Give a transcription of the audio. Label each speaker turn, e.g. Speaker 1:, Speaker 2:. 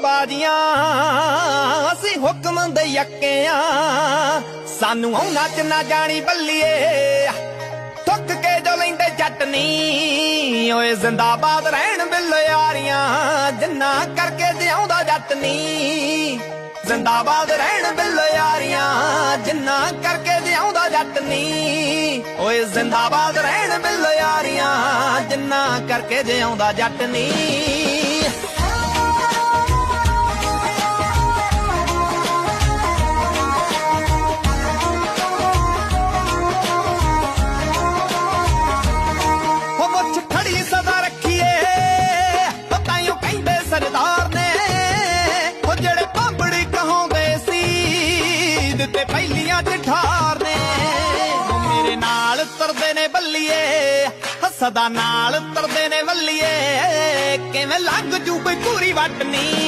Speaker 1: ਬਾਜੀਆਂ, ਅਸੀਂ ਹੁਕਮ ਦੇ ਯੱਕਿਆਂ। ਸਾਨੂੰ ਆਉ ਨੱਚ ਨਾ ਜਾਣੀ ਬੱਲੀਏ ਥੁੱਕ ਕੇ ਜੋ ਲੈਂਦੇ ਚਟਨੀ ਓਏ ਜ਼ਿੰਦਾਬਾਦ ਰਹਿਣ ਬਿੱਲ ਯਾਰੀਆਂ, ਜਿੰਨਾ ਕਰਕੇ ਜਿਉਂਦਾ ਜੱਟ ਨੀ ਜ਼ਿੰਦਾਬਾਦ ਰਹਿਣ ਬਿੱਲ ਯਾਰੀਆਂ, ਜਿੰਨਾ ਕਰਕੇ ਜਿਉਂਦਾ ਜੱਟ ਨੀ ਓਏ ਜ਼ਿੰਦਾਬਾਦ ਰਹਿਣ ਬਿੱਲ ਯਾਰੀਆਂ, ਜਿੰਨਾ ਕਰਕੇ ਜਿਉਂਦਾ ਜੱਟਨੀ। ਸੀ ਦਿੱਤੇ ਪਹਿਲੀਆਂ ਚ ਠਾਰ ਨੇ। ਮੇਰੇ ਨਾਲ ਤਰਦੇ ਨੇ ਬੱਲੀਏ, ਹੱਸਦਾ ਨਾਲ ਤਰਦੇ ਨੇ ਬੱਲੀਏ ਕਿਵੇਂ ਲੱਗ ਜੂ ਕੋਈ ਪੂਰੀ ਵੱਟ ਨੀ।